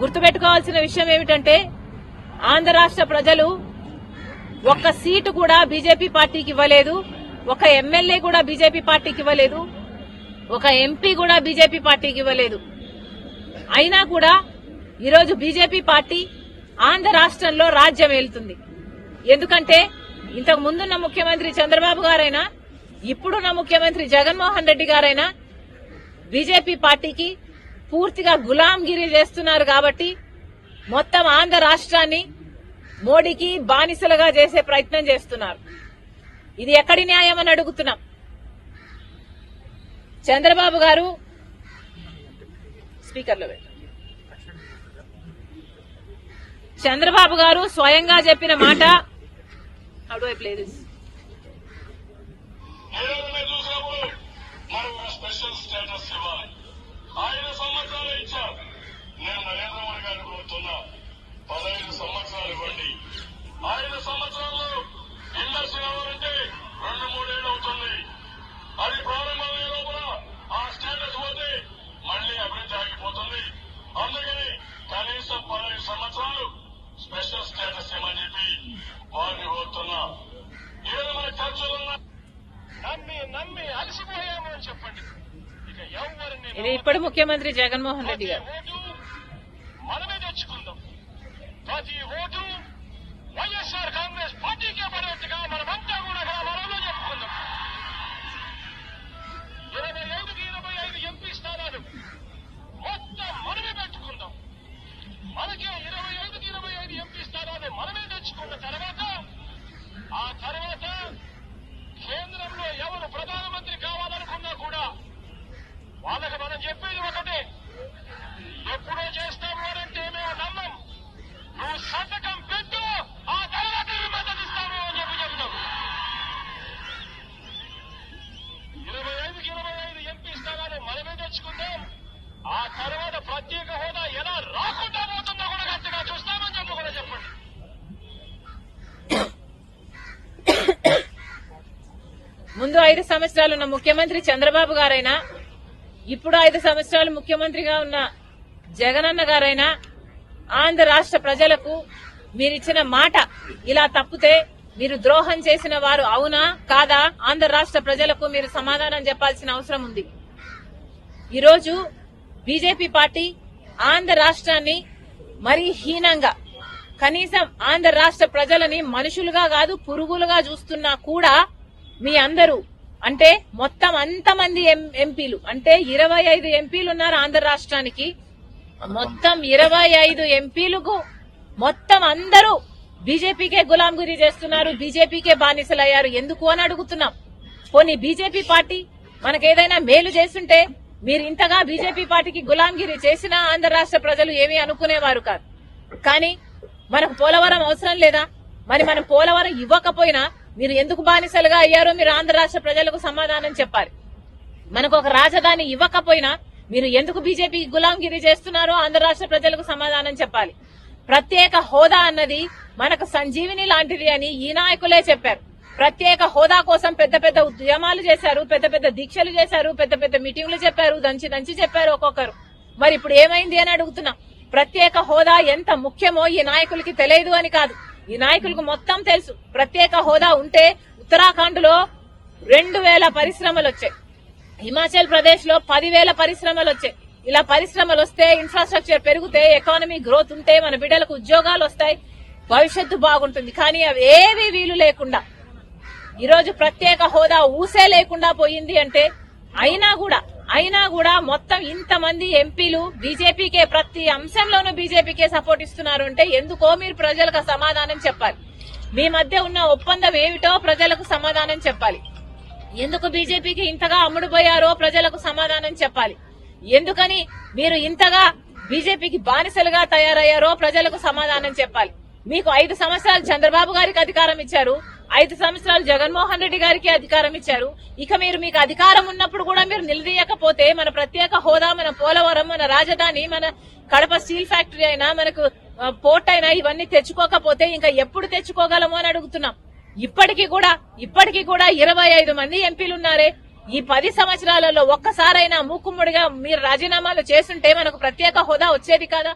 గుర్తుపెట్టుకోవాల్సిన విషయం ఏమిటంటే ఆంధ్ర రాష్ట్ర ప్రజలు ఒక్క సీటు కూడా బీజేపీ పార్టీకి ఇవ్వలేదు ఒక ఎమ్మెల్యే కూడా బీజేపీ పార్టీకి ఇవ్వలేదు ఒక ఎంపీ కూడా బీజేపీ పార్టీకి ఇవ్వలేదు. అయినా కూడా ఈరోజు బీజేపీ పార్టీ ఆంధ్ర రాష్ట్రంలో రాజ్యం ఏలుతుంది. ఎందుకంటే ఇంతకు ముందున్న ముఖ్యమంత్రి చంద్రబాబు గారైనా ఇప్పుడున్న ముఖ్యమంత్రి జగన్మోహన్ రెడ్డి గారైనా బీజేపీ పార్టీకి పూర్తిగా గులాంగిరి చేస్తున్నారు కాబట్టి మొత్తం ఆంధ్ర రాష్ట్రాన్ని మోడీకి బానిసలుగా చేసే ప్రయత్నం చేస్తున్నారు. ఇది ఎక్కడి న్యాయం అని అడుగుతున్నాం. చంద్రబాబు గారు స్పీకర్లో చంద్రబాబు గారు స్వయంగా చెప్పిన మాట how I play this special status ఇవ్వాలి. నమ్మి అలసిపోయాము అని చెప్పండి. ఇక ఎవరిని ఇది ఇప్పుడు ముఖ్యమంత్రి జగన్మోహన్ రెడ్డి గారు. మనమే తెచ్చుకుందాం. ప్రతి ఓటు వైఎస్ఆర్ కాంగ్రెస్ పార్టీకే పడేట్టుగా మనమంతా కూడా గ్రామాలలో చెప్పుకుందాం. ఇరవై ఐదుకి ఇరవై ఐదు ఎంపీ స్థానాలు మొత్తం మనమే పెట్టుకుందాం. మనకే ఇరవై ఐదుకి ఇరవై ఐదు ఎంపీ స్థానాలు మనమే తెచ్చుకున్న తర్వాత ఆ తర్వాత ఎవరు ప్రధానమంత్రి కావాలనుకున్నా కూడా వాళ్ళకి మనం చెప్పేది ఒకటే ఎప్పుడో చేస్తాము అని అంటే మేము నమ్మం నువ్వు సంతకం పెట్టు ఆ తర్వాత మేము మద్దతు ఇస్తాము అని చెప్పి చెప్తాం ఇరవై ఐదుకి ఇరవై ఐదు ఎంపీ స్థానాలు మనమే తెచ్చుకుందాం ఆ తర్వాత ప్రత్యేక హోదా ఎలా రాకుండా పోతుందో కూడా గట్టిగా చూస్తామని చెప్పి కూడా చెప్పండి ముందు ఐదు సంవత్సరాలు ఉన్న ముఖ్యమంత్రి చంద్రబాబు గారైనా ఇప్పుడు ఐదు సంవత్సరాలు ముఖ్యమంత్రిగా ఉన్న జగనన్న గారైనా ఆంధ్ర రాష్ట్ర ప్రజలకు మీరిచ్చిన మాట ఇలా తప్పితే మీరు ద్రోహం చేసిన వారు అవునా కాదా? ఆంధ్ర రాష్ట్ర ప్రజలకు మీరు సమాధానం చెప్పాల్సిన అవసరం ఉంది. ఈరోజు బీజేపీ పార్టీ ఆంధ్ర రాష్ట్రాన్ని మరీ హీనంగా కనీసం ఆంధ్ర రాష్ట్ర ప్రజలని మనుషులుగా కాదు పురుగులుగా చూస్తున్నా కూడా మీ అందరూ. అంటే మొత్తం అంతమంది ఎం- ఎంపీలు. అంటే ఇరవై ఐదు ఎంపీలు ఉన్నారు ఆంధ్ర రాష్ట్రానికి. మొత్తం ఇరవై ఐదు ఎంపీలకు మొత్తం అందరూ బీజేపీకే గులాంగిరి చేస్తున్నారు బీజేపీకే బానిసలయ్యారు. ఎందుకు అని అడుగుతున్నాం. పోనీ బీజేపీ పార్టీ మనకేదైనా మేలు చేస్తుంటే మీరు ఇంతగా బీజేపీ పార్టీకి గులాంగిరి చేసినా ఆంధ్ర రాష్ట్ర ప్రజలు ఏమీ అనుకునేవారు కాదు. కానీ మనకు పోలవరం అవసరం లేదా? మరి మనం పోలవరం ఇవ్వకపోయినా మీరు ఎందుకు బానిసలుగా అయ్యారో మీరు ఆంధ్ర రాష్ట్ర ప్రజలకు సమాధానం చెప్పాలి. మనకు ఒక రాజధాని ఇవ్వకపోయినా మీరు ఎందుకు బీజేపీకి గులాంగిరి చేస్తున్నారో ఆంధ్ర రాష్ట్ర ప్రజలకు సమాధానం చెప్పాలి. ప్రత్యేక హోదా అన్నది మనకు సంజీవిని లాంటిది అని ఈ నాయకులే చెప్పారు. ప్రత్యేక హోదా కోసం పెద్ద పెద్ద ఉద్యమాలు చేశారు పెద్ద పెద్ద దీక్షలు చేశారు పెద్ద పెద్ద మీటింగ్లు చెప్పారు దంచి దంచి చెప్పారు ఒక్కొక్కరు. మరి ఇప్పుడు ఏమైంది అని అడుగుతున్నా. ప్రత్యేక హోదా ఎంత ముఖ్యమో ఈ నాయకులకి తెలియదు అని కాదు. ఈ నాయకులకు మొత్తం తెలుసు. ప్రత్యేక హోదా ఉంటే ఉత్తరాఖండ్లో రెండు వేల పరిశ్రమలు వచ్చాయి. హిమాచల్ ప్రదేశ్లో పదివేల పరిశ్రమలు వచ్చాయి. ఇలా పరిశ్రమలు వస్తే ఇన్ఫ్రాస్ట్రక్చర్ పెరిగితే ఎకానమీ గ్రోత్ ఉంటే మన బిడ్డలకు ఉద్యోగాలు వస్తాయి భవిష్యత్తు బాగుంటుంది. కానీ అవి ఏవి వీలు లేకుండా ఈరోజు ప్రత్యేక హోదా ఊసే లేకుండా పోయింది అంటే అయినా కూడా అయినా కూడా మొత్తం ఇంతమంది ఎంపీలు బీజేపీకే ప్రతి అంశంలోనూ బీజేపీకే సపోర్ట్ ఇస్తున్నారు అంటే ఎందుకో మీరు ప్రజలకు సమాధానం చెప్పాలి. మీ మధ్య ఉన్న ఒప్పందం ఏమిటో ప్రజలకు సమాధానం చెప్పాలి. ఎందుకు బీజేపీకి ఇంతగా అమ్ముడుపోయారో ప్రజలకు సమాధానం చెప్పాలి. ఎందుకని మీరు ఇంతగా బీజేపీకి బానిసలుగా తయారయ్యారో ప్రజలకు సమాధానం చెప్పాలి. మీకు ఐదు సంవత్సరాలు చంద్రబాబు గారికి అధికారం ఇచ్చారు. ఐదు సంవత్సరాలు జగన్మోహన్ రెడ్డి గారికి అధికారం ఇచ్చారు. ఇక మీరు మీకు అధికారం ఉన్నప్పుడు కూడా మీరు నిలదీయకపోతే మన ప్రత్యేక హోదా మన పోలవరం మన రాజధాని మన కడప స్టీల్ ఫ్యాక్టరీ అయినా మనకు పోర్ట్ అయినా ఇవన్నీ తెచ్చుకోకపోతే ఇంకా ఎప్పుడు తెచ్చుకోగలము అని అడుగుతున్నాం. ఇప్పటికీ కూడా ఇప్పటికీ కూడా ఇరవై ఐదు మంది ఎంపీలు ఉన్నారే. ఈ పది సంవత్సరాలలో ఒక్కసారైనా మూకుమ్ముడిగా మీరు రాజీనామాలు చేస్తుంటే మనకు ప్రత్యేక హోదా వచ్చేది కదా?